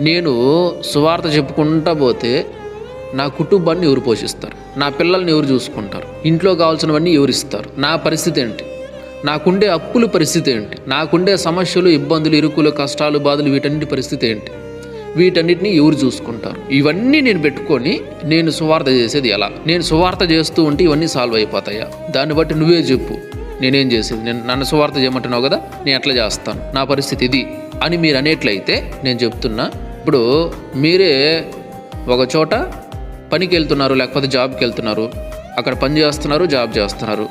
నేను సువార్త చెప్పుకుంటా పోతే నా కుటుంబాన్ని ఎవరు పోషిస్తారు? నా పిల్లల్ని ఎవరు చూసుకుంటారు? ఇంట్లో కావాల్సినవన్నీ ఎవరు ఇస్తారు? నా పరిస్థితి ఏంటి? నాకుండే అప్పుల పరిస్థితి ఏంటి? నాకుండే సమస్యలు ఇబ్బందులు ఇరుకులు కష్టాలు బాధలు వీటన్నిటి పరిస్థితి ఏంటి? వీటన్నిటిని ఎవరు చూసుకుంటారు? ఇవన్నీ నేను పెట్టుకొని నేను సువార్త చేసేది ఎలా? నేను సువార్త చేస్తూ ఉంటే ఇవన్నీ సాల్వ్ అయిపోతాయా? దాన్ని బట్టి నువ్వే చెప్పు. నేనేం చేసేది? నేను నన్ను సువార్త చేయమంటున్నావు కదా? నేను ఎట్లా చేస్తాను. నా పరిస్థితి ఇది అని మీరు అనేట్లయితే నేను చెప్తున్నా. ఇప్పుడు మీరే ఒక చోట పనికి వెళ్తున్నారు లేకపోతే జాబ్కి వెళ్తున్నారు అక్కడ పని చేస్తున్నారు జాబ్ చేస్తున్నారు.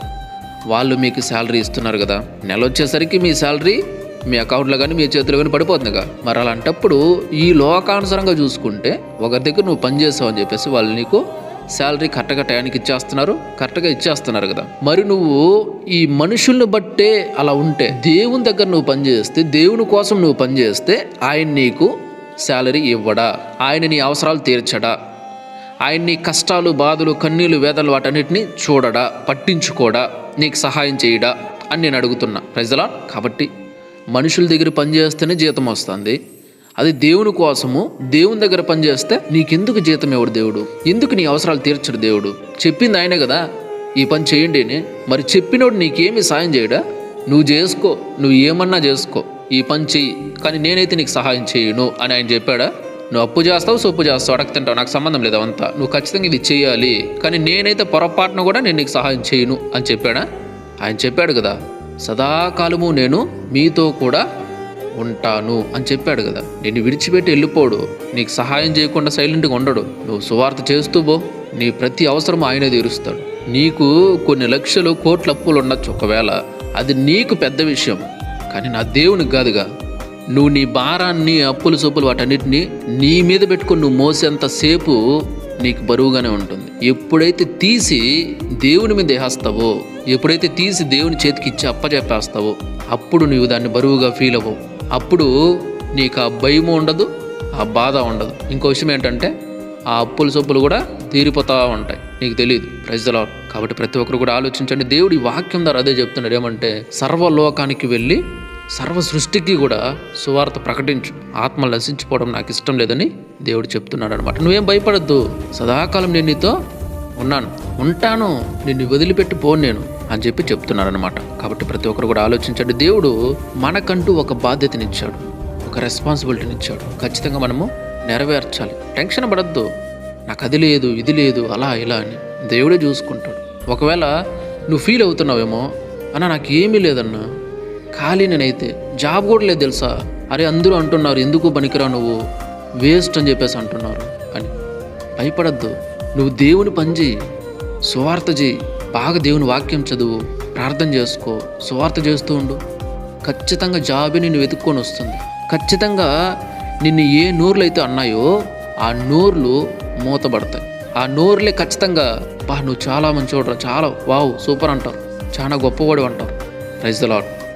వాళ్ళు మీకు శాలరీ ఇస్తున్నారు కదా నెల వచ్చేసరికి మీ శాలరీ మీ అకౌంట్లో కానీ మీ చేతిలో కానీ పడిపోతుంది కదా. మరి అలాంటప్పుడు ఈ లోకానుసారంగా చూసుకుంటే ఒకరి దగ్గర నువ్వు పని చేసావు అని చెప్పేసి వాళ్ళు నీకు శాలరీ కరెక్ట్గా టయానికి ఇచ్చేస్తున్నారు కరెక్ట్గా ఇచ్చేస్తున్నారు కదా. మరి నువ్వు ఈ మనుషుల్ని బట్టే అలా ఉంటే దేవుని దగ్గర నువ్వు పనిచేస్తే దేవుని కోసం నువ్వు పనిచేస్తే ఆయన నీకు శాలరీ ఇవ్వడా? ఆయన నీ అవసరాలు తీర్చడా? ఆయన నీ కష్టాలు బాధలు కన్నీళ్ళు వేదలు వాటన్నిటిని చూడడా? పట్టించుకోడా? నీకు సహాయం చేయడా? అని నేను అడుగుతున్నా. ప్రజలా కాబట్టి మనుషుల దగ్గర పనిచేస్తేనే జీతం వస్తుంది. అది దేవుని కోసము. దేవుని దగ్గర పనిచేస్తే నీకెందుకు జీతం ఎవడు దేవుడు? ఎందుకు నీ అవసరాలు తీర్చడు దేవుడు? చెప్పింది ఆయనే కదా. ఈ పని చేయండి మరి చెప్పినోడు నీకేమి సాయం చేయడా? నువ్వు చేసుకో. నువ్వు ఏమన్నా చేసుకో. ఈ పని చెయ్యి కానీ నేనైతే నీకు సహాయం చేయను అని ఆయన చెప్పాడా? నువ్వు అప్పు చేస్తావు సొప్పు చేస్తావు అడగ తింటావు నాకు సంబంధం లేదు అంతా నువ్వు ఖచ్చితంగా ఇది చేయాలి కానీ నేనైతే పొరపాటున కూడా నేను నీకు సహాయం చేయను అని చెప్పాడా? ఆయన చెప్పాడు కదా సదాకాలము నేను మీతో కూడా ఉంటాను అని చెప్పాడు కదా. నిన్ను విడిచిపెట్టి వెళ్ళిపోడు నీకు సహాయం చేయకుండా సైలెంట్గా ఉండడు. నువ్వు సువార్త చేస్తూ పో నీ ప్రతి అవసరం ఆయనే తీరుస్తాడు. నీకు కొన్ని లక్షలు కోట్ల అప్పులు ఉండొచ్చు ఒకవేళ అది నీకు పెద్ద విషయం కానీ నా దేవునికి కాదుగా. నువ్వు నీ భారాన్ని అప్పులు సొప్పులు వాటన్నిటిని నీ మీద పెట్టుకుని నువ్వు మోసేంతసేపు నీకు బరువుగానే ఉంటుంది. ఎప్పుడైతే తీసి దేవుని మీద వేస్తావో ఎప్పుడైతే తీసి దేవుని చేతికి ఇచ్చి అప్పచెప్పేస్తావో అప్పుడు నీవు దాన్ని బరువుగా ఫీల్ అవ్వవు. అప్పుడు నీకు ఆ భయము ఉండదు ఆ బాధ ఉండదు. ఇంకో విషయం ఏంటంటే ఆ అప్పుల సొప్పులు కూడా తీరిపోతూ ఉంటాయి. నీకు తెలియదు ప్రజల కాబట్టి ప్రతి ఒక్కరు కూడా ఆలోచించండి. దేవుడి వాక్యం ద్వారా అదే చెప్తున్నాడు. ఏమంటే సర్వలోకానికి వెళ్ళి సర్వ సృష్టికి కూడా సువార్త ప్రకటించు. ఆత్మ నశించిపోవడం నాకు ఇష్టం లేదని దేవుడు చెప్తున్నాడు అనమాట నువ్వేం భయపడద్దు. సదాకాలం నేను నీతో ఉన్నాను. ఉంటాను. నిన్ను వదిలిపెట్టి పోను నేను అని చెప్పి చెప్తున్నాడు అనమాట కాబట్టి ప్రతి ఒక్కరు కూడా ఆలోచించండి. దేవుడు మనకంటూ ఒక బాధ్యతనిచ్చాడు. ఒక రెస్పాన్సిబిలిటీనిచ్చాడు ఖచ్చితంగా మనము నెరవేర్చాలి. టెన్షన్ పడద్దు. నాకు అది లేదు ఇది లేదు అలా ఇలా అని. దేవుడే చూసుకుంటాడు. ఒకవేళ నువ్వు ఫీల్ అవుతున్నావేమో అన్న నాకు ఏమీ లేదన్నా ఖాళీ నేనైతే జాబ్ కూడా లేదు తెలుసా? అరే అందరూ అంటున్నారు ఎందుకు పనికిరా నువ్వు? వేస్ట్ అని చెప్పేసి అంటున్నారు అని. భయపడద్దు. నువ్వు దేవుని పనిచేయి సువార్త చేయి బాగా దేవుని వాక్యం చదువు. ప్రార్థన చేసుకో. సువార్త చేస్తూ ఉండు. ఖచ్చితంగా జాబే నిన్ను వెతుక్కొని వస్తుంది. ఖచ్చితంగా నిన్ను ఏ నోర్లు అయితే అన్నాయో ఆ నోర్లు మూతబడతాయి. ఆ నోర్లే ఖచ్చితంగా బా నువ్వు చాలా మంచివాడు చాలా వావ్ సూపర్ అంటారు. చాలా గొప్పవాడు అంటారు. Rise the lord